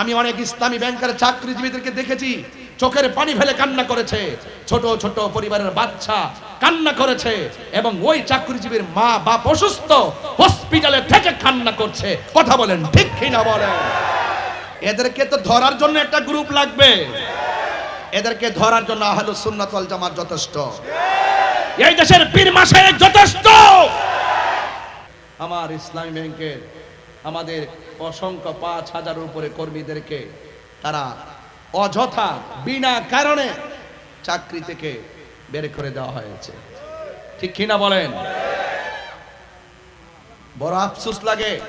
আমি অনেক ইসলামী ব্যাংকের চাকরিজীবীদেরকে দেখেছি, চোখের পানি ফেলে কান্না করেছে। ছোট ছোট পরিবারের বাচ্চা কান্না করেছে এবং ওই চাকরিজীবীর মা বাপ অসুস্থ, হসপিটালে থেকে কান্না করছে। কথা বলেন, ঠিক কিনা বলেন? এদেরকে তো ধরার জন্য একটা গ্রুপ লাগবে। এদেরকে ধরার জন্য আহলু সুন্নাত ওয়াল জামাত যথেষ্ট। এই দেশের পীর মাসায়েক যথেষ্ট। আমার ইসলামী ব্যাংকের আমাদের অসংখ্য পাঁচ হাজারের উপরে কর্মীদেরকে তারা অযথা বিনা কারণে চাকরি থেকে বের করে দেওয়া হয়েছে। ঠিক কিনা বলেন? বড় আফসুস লাগে,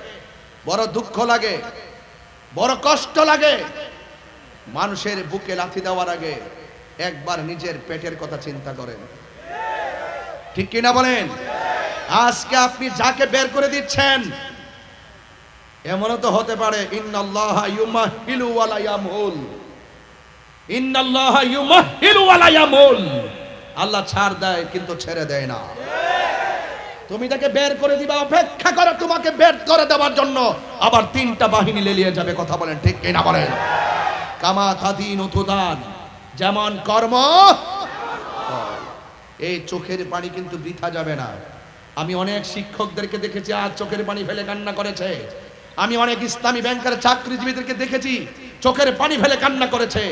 বড় দুঃখ লাগে, বড় কষ্ট লাগে। মানুষের বুকে লাথি দেওয়ার আগে একবার নিজের পেটের কথা চিন্তা করেন। ঠিক কিনা বলেন? আজকে আপনি যাকে বের করে দিচ্ছেন এমনও তো হতে পারে আল্লাহ ছাড় দেয়, কিন্তু ছেড়ে দেয় না। তুমি তাকে বের করে দিবা, অপেক্ষা করে তোমাকে বের করে দেওয়ার জন্য। আবার তিনটা বাহিনী লেলিয়ে যাবে, কথা বলেন, ঠিক কিনা বলেন? কামা তাদিন উতুদান, যেমন কর্ম এই চোখের পানি কিন্তু বৃথা যাবে না। আমি অনেক শিক্ষকদেরকে দেখেছি, আজ চোখের পানি ফেলে কান্না করেছে। আমি অনেক ইসলামী ব্যাংকের চাকরিজীবীদেরকে দেখেছি চোখের পানি ফেলে কান্না করেছে।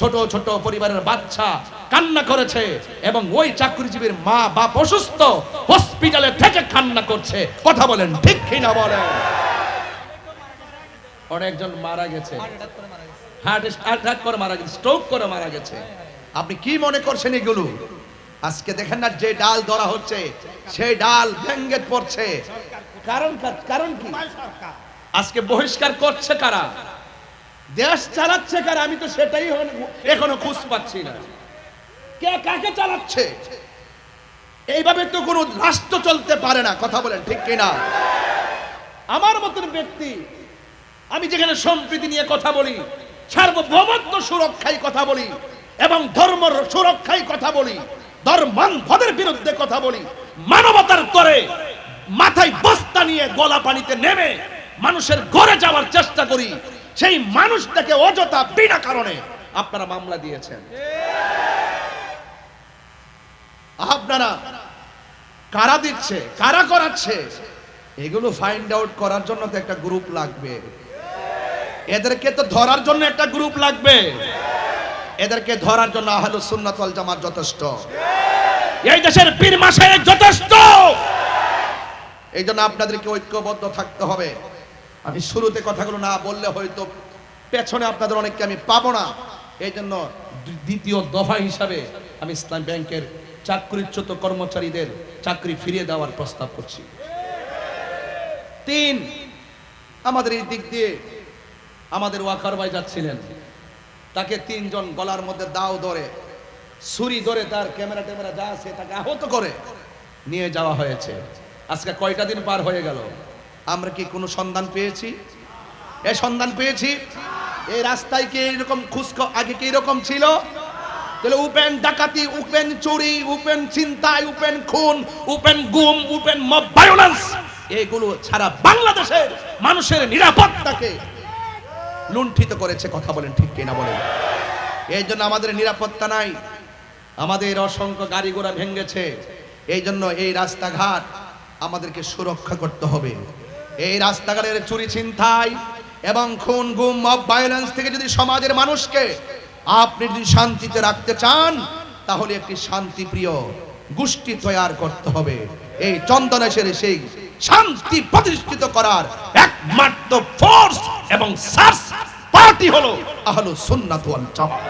ছোট ছোট পরিবারের বাচ্চা কান্না করেছে এবং ওই চাকরিজীবীর মা বাপ অসুস্থ হসপিটালে থেকে কান্না করছে। কথা বলেন ঠিক কিনা বলেন? অনেকজন মারা গেছে। হার্ট অ্যাটাক করে মারা গেছে। স্ট্রোক করে মারা গেছে আপনি কি মনে করছেন এগুলো? আজকে দেখেন না যে ডাল ধরা হচ্ছে সেই ডাল ভেঙ্গে পড়ছে। কারণ কারণ কি? আজকে বহিষ্কার করছে কারা? দেশ চালাচ্ছে কারা? আমি তো সেটাই এখনও খুঁজ পাচ্ছি না। কে কাকে চালাচ্ছে? এইভাবে তো কোনো রাষ্ট্র চলতে পারে না, কথা বলেন ঠিক কিনা? আমার মতন ব্যক্তি, আমি যেখানে সম্প্রীতি নিয়ে কথা বলি, সার্বভৌমত্ব সুরক্ষায় কথা বলি, এবং ধর্ম সুরক্ষায় কথা বলি ধর্মান্ধদের বিরুদ্ধে কথা বলি, মানবতার তরে মাথায় বস্তা নিয়ে গলা পানিতে নেমে মানুষের ঘরে যাওয়ার চেষ্টা করি, সেই মানুষটাকে অযথা বিনা কারণে আপনারা মামলা দিয়েছেন। আপনারা কারা দিচ্ছে, কারা করাচ্ছে, এগুলো ফাইন্ড আউট করার জন্য তো একটা গ্রুপ লাগবে। এদেরকে তো ধরার জন্য একটা গ্রুপ লাগবে। এদেরকে ধরার জন্য আহলু সুন্নাত ওয়াল জামাত যথেষ্ট। এই দেশের পীর মাসায়েক যথেষ্ট। এই জন্য আপনাদেরকে ঐক্যবদ্ধ থাকতে হবে। আমি শুরুতে কথাগুলো না বললে হয়তো পেছনে আপনাদের অনেককে আমি পাবো না। এই জন্য দ্বিতীয় দফা হিসাবে আমি ইসলাম ব্যাংকের চাকরিচ্যুত কর্মচারীদের চাকরি ফিরিয়ে দেওয়ার প্রস্তাব করছি। তিন, আমাদের এই দিক দিয়ে আমাদের ওয়াকার ভাই যাচ্ছিলেন। তাকে তিনজন গলার মধ্যে দাও ধরে, ছুরি ধরে তার ক্যামেরা ট্যামেরা যা আছে তাকে আহত করে নিয়ে যাওয়া হয়েছে। আজকে কয়টা দিন পার হয়ে গেল? আমরা কি কোনো সন্ধান পেয়েছি? এ সন্ধান পেয়েছি? এই রাস্তায় কি এরকম খুস্ক আগে কি এরকম ছিল? তাহলে উপেন ডাকাতি, উপেন চুরি, উপেন চিন্তায় উপেন খুন, উপেন গুম, উপেন মব ভায়োলেন্স এগুলো ছাড়া বাংলাদেশের মানুষের নিরাপত্তাকে লুণ্ঠিত করেছে কথা বলেন ঠিক কিনা বলেন। এই জন্য আমাদের নিরাপত্তা নাই। আমাদের অসংখ্য গাড়ি ঘোড়া ভেঙেছে। এই জন্য এই রাস্তাঘাট আমাদেরকে সুরক্ষা করতে হবে। এই রাস্তাঘাটের চুরি ছিনতাই এবং খুন, গুম মব ভায়োলেন্স থেকে যদি সমাজের মানুষকে আপনি যদি শান্তিতে রাখতে চান, তাহলে একটি শান্তিপ্রিয় গোষ্ঠী তৈরি করতে হবে। এই চন্দনেশের সেই শান্তি প্রতিষ্ঠিত করার একমাত্র ফোর্স এবং সার্চ পার্টি হলো আহলো সুন্নাত ওয়াল জামাত।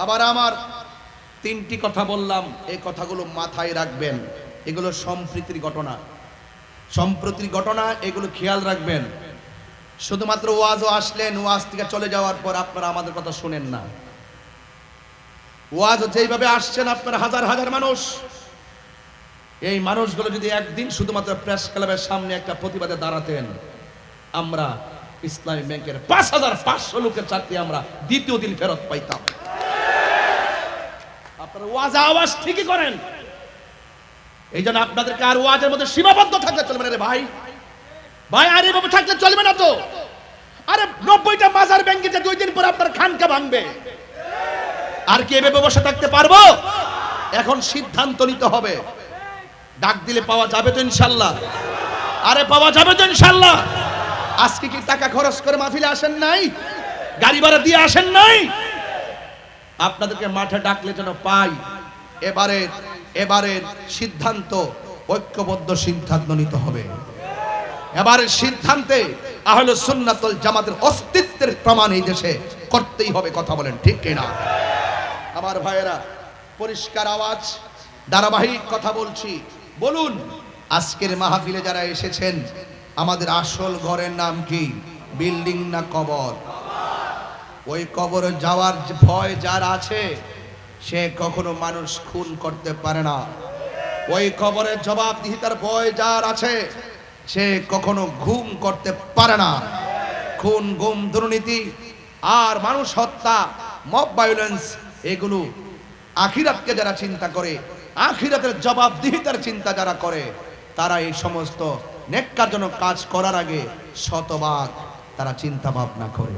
বাবারা আমার, তিনটি কথা বললাম, এই কথাগুলো মাথায় রাখবেন। এগুলো সম্প্রীতির ঘটনা। সম্প্রতির ঘটনা, এগুলো খেয়াল রাখবেন। শুধুমাত্র ওয়াজও আসলেন, ওয়াজ থেকে চলে যাওয়ার পর আপনারা আমাদের কথা শোনেন না। ওয়াজ যেইভাবে আসছেন, আপনারা হাজার হাজার মানুষ। এই মানুষগুলো যদি একদিন শুধুমাত্র প্রেস ক্লাবের সামনে একটা প্রতিবাদে দাঁড়াতেন, আমরা ইসলামী ব্যাংকের পাঁচ হাজার পাঁচশো লোকের চাকরি আমরা দ্বিতীয় দিন ফেরত পাইতাম। ওয়াজ আওয়াজ ঠিকই করেন। এই জন্য আপনাদেরকে আর ওয়াজের মধ্যে সীমাবদ্ধ থাকলে চলবে না রে ভাই। ভাই, আর এভাবে থাকলে চলবে না তো। আরে, নব্বইটা মাজার ব্যাংকে যে দুই দিন পর আপনার খানকা ভাঙবে। আর কি এভাবে বসে থাকতে পারব? এখন সিদ্ধান্ত নিতে হবে। ডাক দিলে পাওয়া যাবে তো ইনশাল্লাহ। আরে, পাওয়া যাবে তো ইনশাল্লাহ। আজকে কি টাকা খরচ করে মাহফিলে আসেন নাই? গাড়ি ভাড়া দিয়ে আসেন নাই? আপনাদেরকে মাঠে ডাকলে যেন পাই। এবারে এবারের সিদ্ধান্ত ঐক্যবদ্ধ সিদ্ধান্ত নিতে হবে। এবারের সিদ্ধান্তে আহলে সুন্নাতুল জামাতের অস্তিত্বের প্রমাণ এই দেশে করতেই হবে কথা বলেন, ঠিক কিনা আমার ভাইয়েরা, পরিষ্কার আওয়াজ, ধারাবাহিক কথা বলছি। বলুন, আজকের মাহফিলে যারা এসেছেন, আমাদের আসল ঘরের নাম কি? বিল্ডিং না কবর? ওই কবরে যাওয়ার ভয় যার আছে, সে কখনো মানুষ খুন করতে পারে না। ওই কবরের জবাবদিহিতার ভয় যার আছে, সে কখনো ঘুম করতে পারে না। খুন, গুম, দুর্নীতি আর মানুষ হত্যা, মব ভায়োলেন্স এগুলো আখিরাতকে যারা চিন্তা করে, আখিরাতের জবাবদিহিতার চিন্তা যারা করে, তারা এই সমস্ত নেককারজনক কাজ করার আগে শতভাগ তারা চিন্তা ভাবনা করে।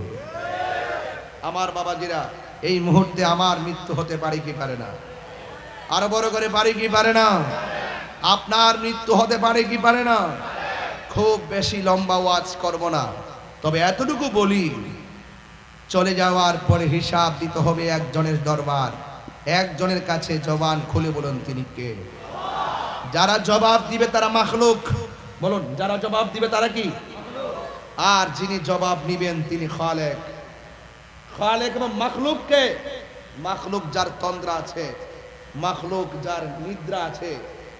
আমার বাবাজিরা, এই মুহূর্তে আমার মৃত্যু হতে পারে কি পারে না? আরও বড় করে পারে কি পারে না? আপনার মৃত্যু হতে পারে কি পারে না? খুব বেশি লম্বা ওয়াজ করব না। তবে এতটুকু বলি, চলে যাওয়ার পরে হিসাব দিতে হবে একজনের দরবার। একজনের কাছে জবান খুলে বলুন তিনি কে? যারা জবাব দিবে তারা মাখলুক। বলুন, যারা জবাব দিবে তারা কি? আর যিনি জবাব নিবেন তিনি খালেক। খালেক এবং মাখলুককে। মাখলুক যার তন্দ্রা আছে, মাখলুক যার নিদ্রা আছে,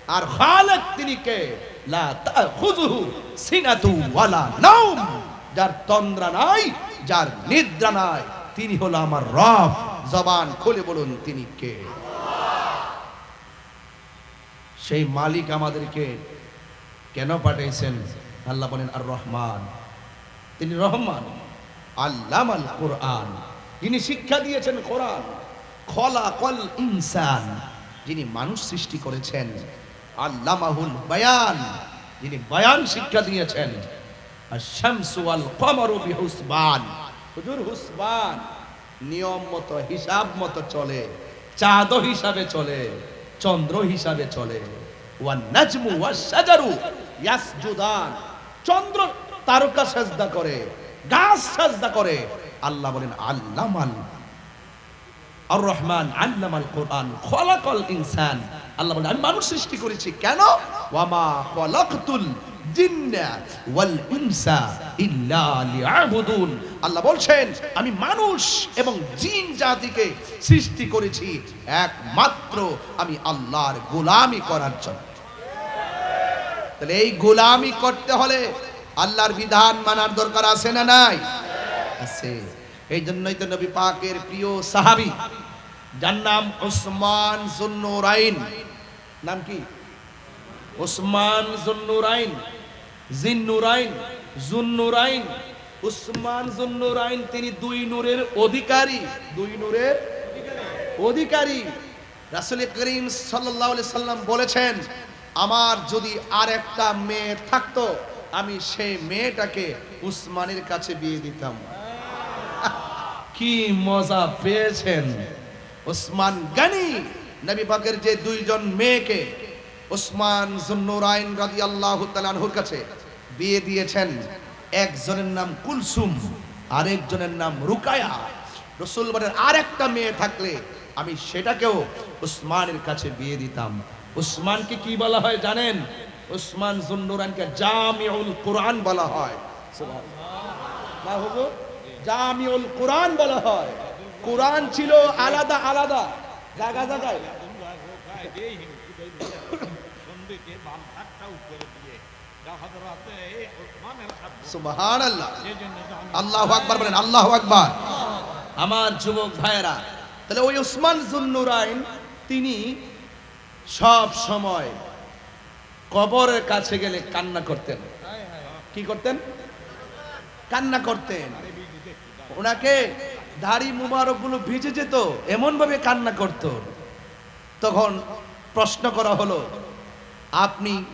আর খালেক তিনি কে? লা তাখুযুহু সিনাতু ওয়ালা নাওম। যার তন্দ্রা নাই, যার নিদ্রা নাই, তিনি হলো আমার রব। জবান খুলে বলুন, তিনি কে? সেই মালিক আমাদেরকে কেন পাঠিয়েছেন? আল্লাহ বলেন, আর রহমান। তিনি রহমান। আল্লাম আল কোরআন। যিনি শিক্ষা দিয়েছেন কোরআন খলা কল ইনসান, যিনি মানুষ সৃষ্টি করেছেন, আল্লামাহুল বায়ান, যিনি বায়ান শিক্ষা দিয়েছেন আর শামসু আল হুজুর, হুসবান নিয়ম মতো, হিসাব মতো চলে, চাঁদ হিসাবে চলে, চন্দ্র হিসাবে চলে। ওয়ান নাজমু ওয়াস শাজারু ইয়াসজুদান। চন্দ্র তারকা সাজদা করে। গাছ সাজদা করে। আল্লাহ বলেন, আল্লামাল আর রহমান আল্লামাল কোরআন, খলাকল ইনসান। আল্লাহ বলেন, আমি মানুষ সৃষ্টি করেছি। কেন? ওয়ামা খলাকতুল আল্লাহ বলছেন, আমি মানুষ এবং জিন জাতিকে সৃষ্টি করেছি, একমাত্র আমি আল্লাহর গোলামি করার জন্য। তাহলে এই গোলামি করতে হলে আল্লাহর বিধান মানার দরকার আছে না নাই? আছে। এই জন্যই তো নবী পাকের প্রিয় সাহাবি, যার নাম ওসমান জুন্নুরাইন। নাম কি? ওসমান জুন্নুরাইন, জিন্নুরাইন, জুন্নুরাইন। উসমান জুন্নুরাইন তিনি দুই নূরের অধিকারী। দুই নূরের অধিকারী। রাসূল করিম আলাইহি সাল্লাম বলেছেন, আমার যদি আর একটা মেয়ে থাকতো আমি সেই মেয়েটাকে উসমানের কাছে বিয়ে দিতাম। কি মজা পেয়েছেন। ওসমান গানি, নবী পাকের যে দুইজন মেয়েকে ওসমান জুন্নুরাইন রাদিয়াল্লাহু তাআলা আনহুর কাছে বিয়ে দিয়েছেন, একজনের নাম কুলসুম, আরেকজনের নাম রুকায়া। রসুল বলেন, আরেকটা মেয়ে থাকলে আমি সেটাকেও উসমানের কাছে বিয়ে দিতাম। উসমানকে কি বলা হয় জানেন? উসমান জুন্নুরাইনকে জামিউল কোরআন বলা হয়। জামিউল কোরআন বলা হয়। কোরআন ছিল আলাদা আলাদা। জায়গা জায়গায়। আল্লাহু আমার যুবক ভাইয়েরা, তাহলে ওই উসমান জুন্নুরাইন, তিনি সব সময় কবরের কাছে গেলে কান্না করতেন। কি করতেন? কান্না করতেন। ওনাকে দাড়ি মুবারকগুলো ভিজে যেত এমন ভাবে কান্না করত। তখন প্রশ্ন করা হলো, আপনি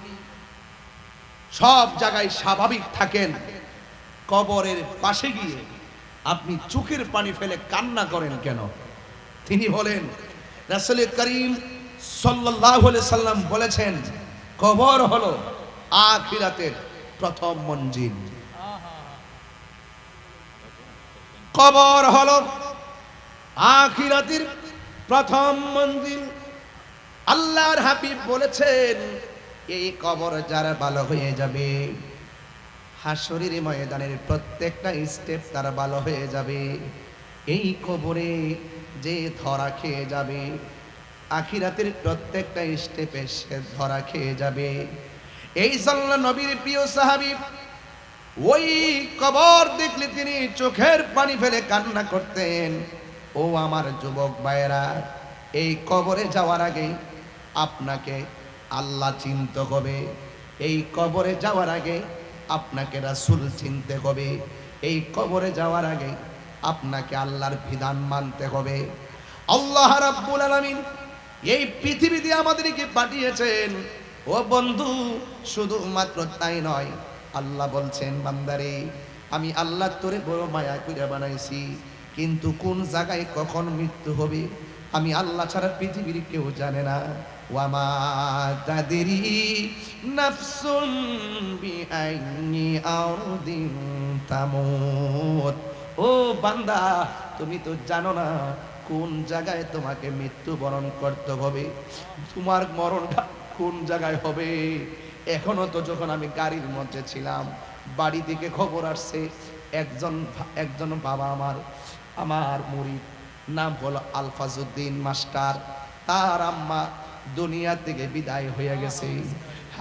সব জায়গায় স্বাভাবিক থাকেন, কবরের পাশে গিয়ে আপনি চোখের পানি ফেলে কান্না করেন কেন? তিনি বলেন রাসূল করিম আলাইহি সাল্লাম বলেছেন কবর হলো আখিরাতের প্রথম মঞ্জিল। কবর হলো আখিরাতের প্রথম মঞ্জিল। আল্লাহর হাবিব বলেছেন, এই কবর যারা ভালো হয়ে যাবে হাসরের ময়দানের প্রত্যেকটা স্টেপ তারা ভালো হয়ে যাবে। এই কবরে যে ধরা খেয়ে যাবে আখিরাতের প্রত্যেকটা স্টেপে সে ধরা খেয়ে যাবে। এই জন্য নবীর প্রিয় সাহাবী, ওই কবর দেখলে তিনি চোখের পানি ফেলে কান্না করতেন। ও আমার যুবক ভাইয়েরা, এই কবরে যাওয়ার আগে আপনাকে আল্লাহ চিনতে হবে। এই কবরে যাওয়ার আগে আপনাকে রাসুল চিনতে হবে। এই কবরে যাওয়ার আগে আপনাকে আল্লাহর বিধান মানতে হবে। আল্লাহ রাব্বুল আলামিন এই পৃথিবী দিয়ে আমাদেরকে পাঠিয়েছেন। ও বন্ধু, শুধুমাত্র তাই নয়, আল্লাহ বলছেন, বান্দারে, আমি আল্লাহ তোরে বড় মায়া করে বানাইছি, কিন্তু কোন জায়গায় কখন মৃত্যু হবে, আমি আল্লাহ ছাড়া পৃথিবীর কেউ জানে না। ওয়ামা তাদেরি নাফসুন বিআইনি আরদিন তামুত। ও বান্দা, তুমি তো জানো না কোন জায়গায় তোমাকে মৃত্যুবরণ করতে হবে? তোমার মরণটা কোন জায়গায় হবে? এখনও তো যখন আমি গাড়ির মধ্যে ছিলাম, বাড়ি থেকে খবর আসছে, একজন একজন বাবা আমার আমার মুড়ি নাম হলো আলফাজউদ্দিন মাস্টার। তার আম্মা দুনিয়া থেকে বিদায় হয়ে গেছে।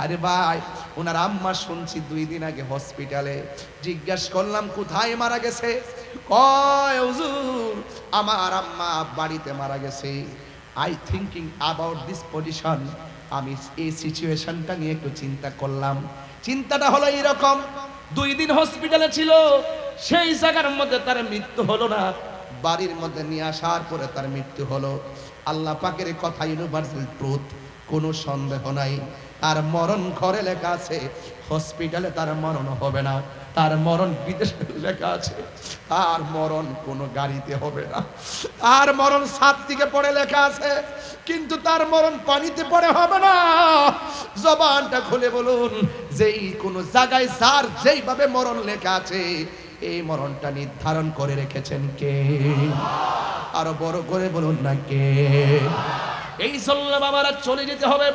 আরে ভাই, ওনার আম্মা শুনছি দুই দিন আগে হসপিটালে। জিজ্ঞেস করলাম, কোথায় মারা গেছে? আমার আম্মা বাড়িতে মারা গেছে। I thinking about this position আমি এই সিচুয়েশনটা নিয়ে একটু চিন্তা করলাম। চিন্তাটা হলো এরকম। দুই দিন হসপিটালে ছিল, সেই জায়গার মধ্যে তার মৃত্যু হলো না। বাড়ির মধ্যে নিয়ে আসার পরে তার মৃত্যু হলো। আল্লাহ পাকের কথা ইউনিভার্সাল ট্রুথ কোনো সন্দেহ নাই। তার মরণ ঘরে লেখা আছে হসপিটালে তার মরণ হবে না। তার মরণ বিদেশে লেখা আছে। তার মরণ কোনো গাড়িতে হবে না। তার মরণ সাত দিকে পড়ে লেখা আছে, কিন্তু তার মরণ পানিতে পড়ে হবে না। জবানটা খুলে বলুন, যেই কোনো জায়গায় যার যেইভাবে মরণ লেখা আছে, এই মরণটা নির্ধারণ করে রেখেছেন কে? আরও বড় করে বলুন না কে? এই জন্য বাবারা চলে যেতে হবে।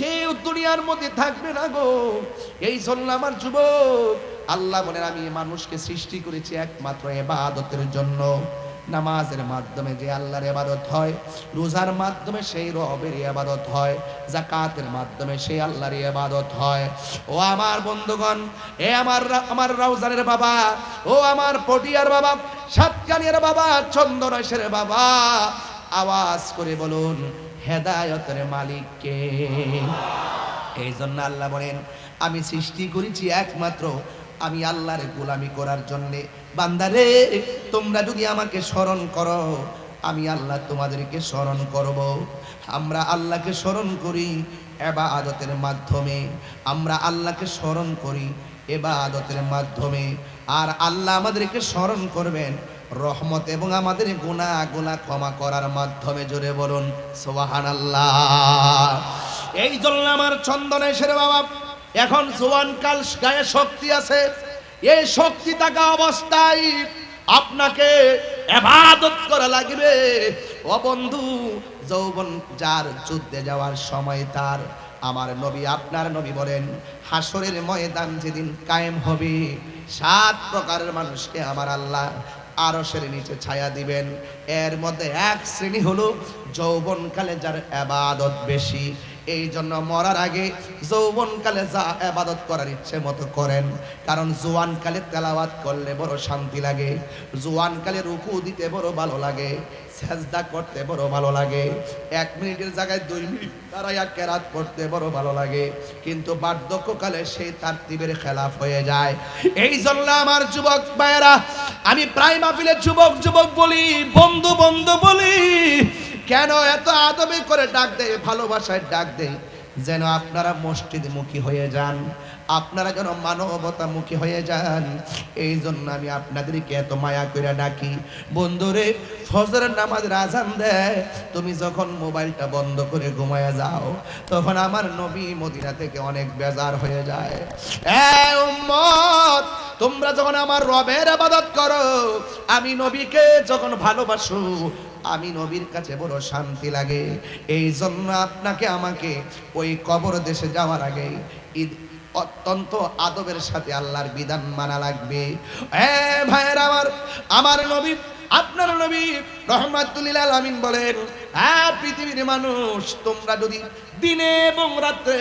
কেউ দুনিয়ার মধ্যে থাকবে না গো। এই জন্য আমার যুবক আল্লাহ বলেন, আমি মানুষকে সৃষ্টি করেছি একমাত্র এবাদতের জন্য। নামাজের মাধ্যমে যে আল্লাহর এবাদত হয়, রোজার মাধ্যমে সেই রবের এবাদত হয় জাকাতের মাধ্যমে সেই আল্লাহর এবাদত হয়। ও আমার বন্ধুগণ, এ আমার আমার রাউজানের বাবা, ও আমার পটিয়ার বাবা, সাতকানিয়ার বাবা, চন্দনেশের বাবা, আওয়াজ করে বলুন, হেদায়তের মালিককে এই জন্য আল্লাহ বলেন, আমি সৃষ্টি করেছি একমাত্র আমি আল্লাহর গোলামি করার জন্যে। বান্দারে তোমরা যদি আমাকে স্মরণ করো, আমি আল্লাহ তোমাদেরকে স্মরণ করব। আমরা আল্লাহকে স্মরণ করি এবা আদতের মাধ্যমে। আমরা আল্লাহকে স্মরণ করি এবা আদতের মাধ্যমে। আর আল্লাহ আমাদেরকে স্মরণ করবেন রহমত এবং আমাদের গুণা গুণা ক্ষমা করার মাধ্যমে। জোরে বলুন সোহান আল্লাহ এই জন্য আমার চন্দনে সেরে বাবা এখন জোয়ান কাল গায়ে শক্তি আছে। এই শক্তি থাকা অবস্থায় আপনাকে এবাদত করা লাগবে। ও বন্ধু, যৌবন যার যুদ্ধে যাওয়ার সময় তার, আমার নবী আপনার নবী বলেন হাসরের ময়দান যেদিন কায়েম হবে, সাত প্রকারের মানুষকে আমার আল্লাহ আরশের নিচে ছায়া দিবেন। এর মধ্যে এক শ্রেণি হলো যৌবনকালে যার আবাদত বেশি। এই জন্য মরার আগে যৌবনকালে যা আবাদত করার ইচ্ছে মতো করেন। কারণ জোয়ানকালে তেলাওয়াত করলে বড় শান্তি লাগে। জোয়ানকালে রুকু দিতে বড় ভালো লাগে। সেজদা করতে বড় ভালো লাগে। এক মিনিটের জায়গায় দুই মিনিট দাঁড়াইয়া কেরাত করতে বড় ভালো লাগে। কিন্তু বার্ধক্যকালে সেই তারতিবের খেলাফ হয়ে যায়। এই জন্য আমার যুবক ভাইয়েরা, আমি প্রায় মাহফিলে যুবক যুবক বলি বন্ধু বন্ধু বলি কেন এত আদবে করে ডাক দেয়, ভালোবাসায় ডাক দেয়? যেন আপনারা মসজিদ মুখী হয়ে যান, আপনারা যেন মানবতা মুখী হয়ে যান। এই জন্য আমি আপনাদেরকে এত মায়া করে ডাকি। বন্ধুরে, ফজরের নামাজ আজান দেয়, তুমি যখন মোবাইলটা বন্ধ করে ঘুমায়া যাও, তখন আমার নবী মদিনা থেকে অনেক বেজার হয়ে যায়। উম্মত, তোমরা যখন আমার রবের আবাদত করো, আমি নবীকে যখন ভালোবাসো আমি নবীর কাছে বড় শান্তি লাগে। এই জন্য আপনাকে আমাকে ওই কবর দেশে যাওয়ার আগে ঈদ অত্যন্ত আদবের সাথে আল্লাহর বিধান মানা লাগবে। এ ভাইয়ের আমার আমার নবী, আপনার নবী রহমাতুল্লিল আলামিন বলেন হ্যাঁ পৃথিবীর মানুষ, তোমরা যদি দিনে এবং রাত্রে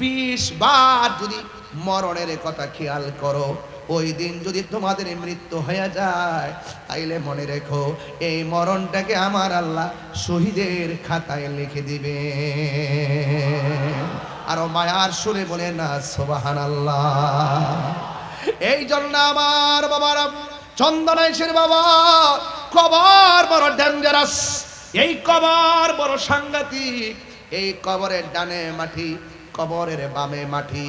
বিশ বার যদি মরণের কথা খেয়াল করো ওই দিন যদি তোমাদের মৃত্যু হয়ে যায়, তাইলে মনে রেখো, এই মরণটাকে আমার আল্লাহ শহীদের খাতায় লিখে দিবে আরও মায়ার সুরে বলে না সোবাহান আল্লাহ এই জন্য আমার বাবারা চন্দনেশের বাবা, কবর বড় ডেঞ্জারাস এই কবর বড় সাংঘাতিক। এই কবরের ডানে মাটি, কবরের বামে মাটি।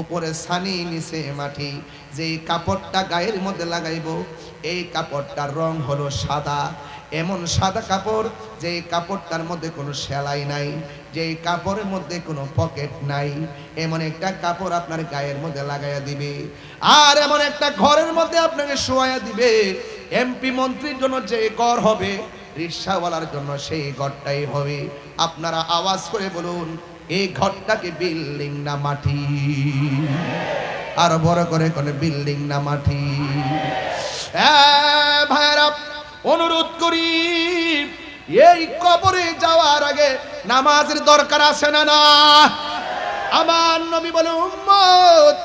উপরে সানি নিচে মাটি। যেই কাপড়টা গায়ের মধ্যে লাগাইব, এই কাপড়টার রং হলো সাদা। এমন সাদা কাপড় যে কাপড়টার মধ্যে কোনো সেলাই নাই যে কাপড়ের মধ্যে কোনো পকেট নাই। এমন একটা কাপড় আপনার গায়ের মধ্যে লাগাইয়া দিবে। আর এমন একটা ঘরের মধ্যে আপনাকে শোয়াইয়া দিবে। এমপি মন্ত্রীর জন্য যে ঘর হবে, রিক্সাওয়ালার জন্য সেই ঘরটাই হবে। আপনারা আওয়াজ করে বলুন এই ঘরটাকে বিল্ডিং না মাটি। আরও বড় করে কোন বিল্ডিং না মাটি। ভাইরা অনুরোধ করি, এই কবরে যাওয়ার আগে নামাজের দরকার আছে না না? আমার নবী বলে, উম্মত,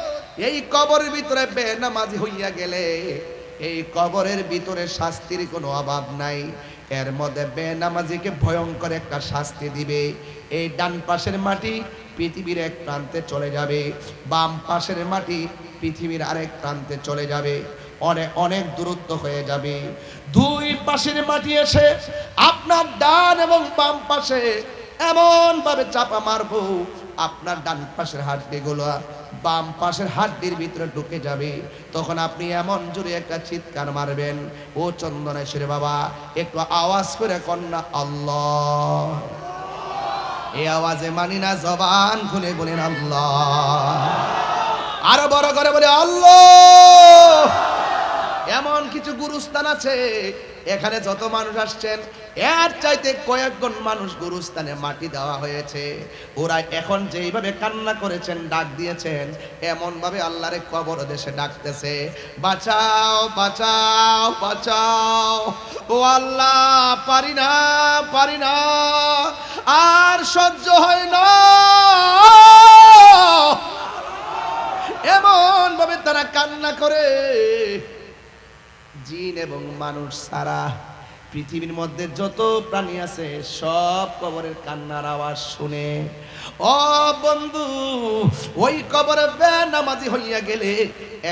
এই কবরের ভিতরে বে বেনামাজি হইয়া গেলে এই কবরের ভিতরে শাস্তির কোনো অভাব নাই। এর মধ্যে বেনামাজিকে ভয়ঙ্কর একটা শাস্তি দিবে। এই ডান পাশের মাটি পৃথিবীর এক প্রান্তে চলে যাবে। বাম পাশের মাটি পৃথিবীর আরেক প্রান্তে চলে যাবে। অনেক অনেক দূরত্ব হয়ে যাবে। দুই পাশের মাটি এসে আপনার ডান এবং বাম পাশে এমন ভাবে চাপা মারবো। আপনার ডান পাশের হাড্ডিগুলো বাম পাশের হাড্ডির ভিতরে ঢুকে যাবে। তখন আপনি এমন জোরে একটা চিৎকার মারবেন, ও চন্দনেশ্বর বাবা, একটু আওয়াজ করে কন্যা আল্লাহ। এ আওয়াজে মানি না জবান খুলে বলেন আল্লাহ। আরও বড় করে বলে, আল্লাহ! এমন কিছু গুরুস্থান আছে, এখানে যত মানুষ আসছেন, এর চাইতে কয়েকজন মানুষ গুরুস্থানে মাটি দেওয়া হয়েছে। ওরা এখন যেইভাবে কান্না করেছেন, ডাক দিয়েছেন এমন ভাবে আল্লাহরে কবর দেশে ডাকতেছে, বাঁচাও বাঁচাও বাঁচাও, ও আল্লাহ, পারি না পারি না, আর সহ্য হয় না। এমন ভাবে তারা কান্না করে জিন এবং মানুষ সারা পৃথিবীর মধ্যে যত প্রাণী আছে, সব কবরের কান্নার আওয়াজ শুনে, ও বন্ধু, ওই কবরে বেনামাজি হইয়া গেলে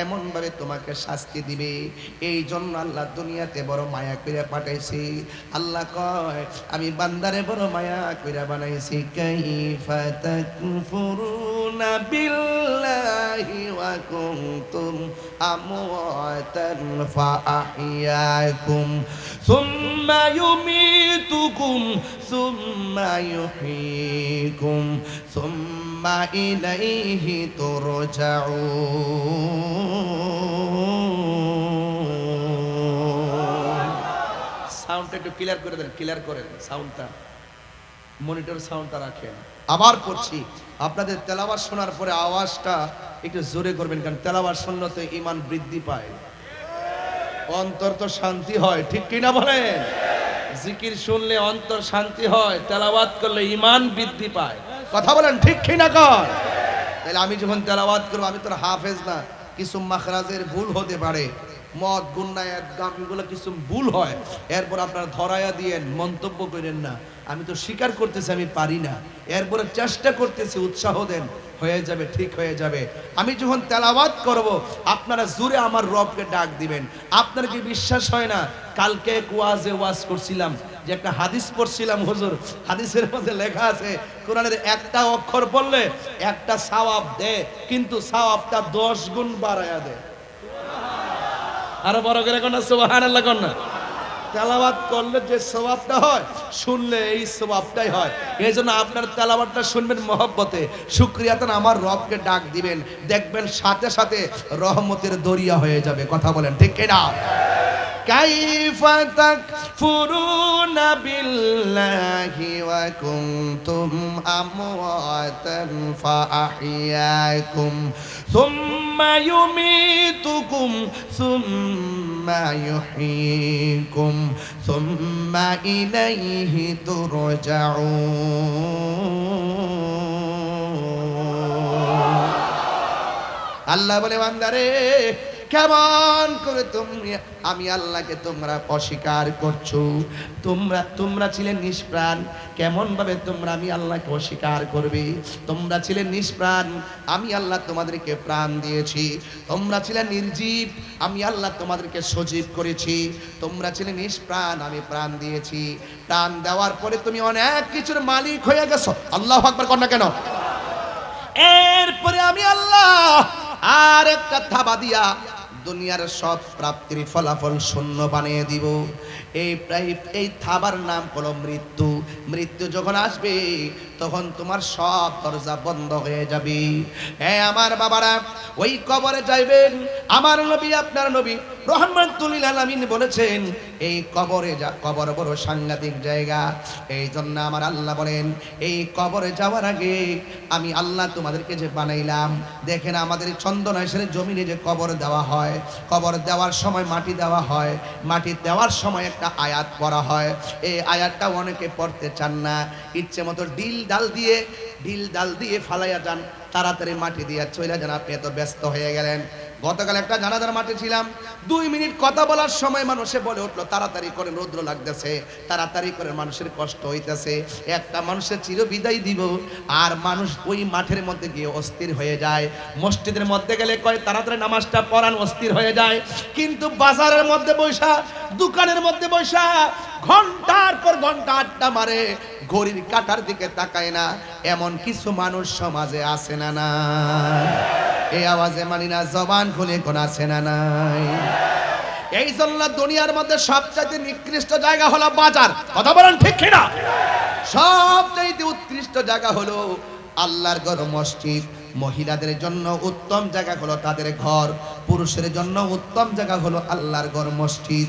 এমন ভাবে তোমাকে শাস্তি দিবে। এই জন্য আল্লাহ দুনিয়াতে বড় মায়া করে পাঠাইছি। আল্লাহ কয়, আমি বান্দারে বড় মায়া করে বানাইছি। কাইফা তাকফুরুনা বিল্লাহি ওয়া কুনতুম আমওয়াতান ফাআহইয়াকুম সুম্মা ইউমিতুকুম সুম্মা ইউহয়িকুম সুম্মা ইলাইহি তুরজাউন সাউন্ডটা একটু ক্লিয়ার করে দেন ক্লিয়ার করেন সাউন্ডটা মনিটর সাউন্ডটা রাখেন। আবার করছি। আপনাদের তেলাবার শোনার পরে আওয়াজটা একটু জোরে করবেন কারণ তেলাবার শুনলে তো ইমান বৃদ্ধি পায়। অন্তর তো শান্তি হয়, ঠিক কিনা বলেন? জিকির শুনলে অন্তর শান্তি হয়, তেলাওয়াত করলে ইমান বৃদ্ধি পায়। কথা বলেন, ঠিক কি না কর তাহলে আমি যখন তেলাওয়াত করব, আমি তোর হাফেজ না, কিছু মাখরাজের ভুল হতে পারে। মদ গুন্নায়াত গানগুলো কিছু ভুল হয়। এরপর আপনার ধরায়া দিয়ে মন্তব্য করেন না। আমি তো স্বীকার করতেছি, আমি পারি না। এরপরে চেষ্টা করতেছি, উৎসাহ দেন। হয়ে যাবে, ঠিক হয়ে যাবে। আমি যখন তেলাবাদ করব, আপনারা জুড়ে আমার রবকে ডাক দিবেন। আপনার কি বিশ্বাস হয় না? কালকে এক ওয়াজে করছিলাম, যে একটা হাদিস পড়ছিলাম, হুজুর। হাদিসের মধ্যে লেখা আছে, কোরআনের একটা অক্ষর পড়লে একটা সওয়াব দেয় কিন্তু সওয়াবটা দশ গুণ বাড়ায়া দেয় আরও বড় করে কোন সুবহানাল্লাহ কোন না। তেলাওয়াত করলে যে সওয়াবটা হয় শুনলে এই সওয়াবটাই হয় এই জন্য আপনার তেলাওয়াতটা শুনবেন মহব্বতে শুক্রিয়াতেন আমার রবকে ডাক দিবেন দেখবেন সাথে সাথে রহমতের দরিয়া হয়ে যাবে কথা বলেন ঠিক কিনা كيف تكفرون بالله وكنتم أمواتا فأحياكم ثم يميتكم ثم يحييكم ثم إليه ترجعون আল্লাহ বলে বান্দারে কেমন করে তুমি, আমি আল্লাহকে তোমরা অস্বীকার করছ। তোমরা তোমরা ছিলে নিষ্প্রাণ কেমন ভাবে তোমরা আমি আল্লাহকে অস্বীকার করবে? তোমরা ছিলে নিষ্প্রাণ, আমি আল্লাহ তোমাদেরকে প্রাণ দিয়েছি। তোমরা ছিলে নির্জীব, আমি আল্লাহ তোমাদেরকে সজীব করেছি। তোমরা ছিলে নিষ্প্রাণ, আমি প্রাণ দিয়েছি। প্রাণ দেওয়ার পরে তুমি অনেক কিছুর মালিক হয়ে গেছো। আল্লাহ আকবার কর না কেন? এরপরে আমি আল্লাহ আর একটা থাবা দিয়া দুনিয়ার সব প্রাপ্তির ফলাফল শূন্য বানিয়ে দিব। এই এই থাবার নাম হলো মৃত্যু। মৃত্যু যখন আসবে তখন তোমার সব দরজা বন্ধ হয়ে যাবে। হ্যাঁ আমার বাবারা, ওই কবরে যাইবেন। আমার নবী, আপনার নবী রহমাতুল্লিল আলামিন বলেছেন, এই কবরে যা, কবর বড় সাংঘাতিক জায়গা। এই জন্য আমার আল্লাহ বলেন, এই কবরে যাওয়ার আগে আমি আল্লাহ তোমাদেরকে যে বানাইলাম, দেখেন আমাদের চন্দনাইশের জমিনে যে কবর দেওয়া হয়, কবর দেওয়ার সময় মাটি দেওয়া হয়, মাটি দেওয়ার সময় একটা আয়াত পড়া হয়। এই আয়াতটা অনেকে পড়তে চান না, ইচ্ছে মতো ডিল ডাল দিয়ে, ঢিল ডাল দিয়ে ফালাইয়া যান, তাড়াতাড়ি মাটি দিয়ে চলে যান। আপনি এত ব্যস্ত হয়ে গেলেন। গতকাল একটা জানাজার মাঠে ছিলাম। দুই মিনিট কথা বলার সময় মানুষে বলে উঠল, তাড়াতাড়ি করে রৌদ্র লাগতেছে, তাড়াতাড়ি করে মানুষের কষ্ট হইতেছে। একটা মানুষের চির বিদায় দিব আর মানুষ ওই মাঠের মধ্যে গিয়ে অস্থির হয়ে যায়। মসজিদের মধ্যে গেলে কয়, তাড়াতাড়ি নামাজটা পড়ান, অস্থির হয়ে যায়। কিন্তু বাজারের মধ্যে বৈশা, দোকানের মধ্যে বৈশা, ঘণ্টার পর ঘণ্টা আড্ডা মারে, ঘড়ির কাটার দিকে তাকায় না। এমন কিছু মানুষ সমাজে আসে না না এই আওয়াজে মানি না জবান খুলে কোন আছে না নাই? এই জন্য দুনিয়ার মধ্যে সবচাইতে নিকৃষ্ট জায়গা হলো বাজার। কথা বলেন ঠিক কিনা? সবচাইতে উৎকৃষ্ট জায়গা হলো আল্লাহর ঘর, মসজিদ। মহিলাদের জন্য উত্তম জায়গা হলো তাদের ঘর। পুরুষের জন্য উত্তম জায়গা হলো আল্লাহর ঘর, মসজিদ।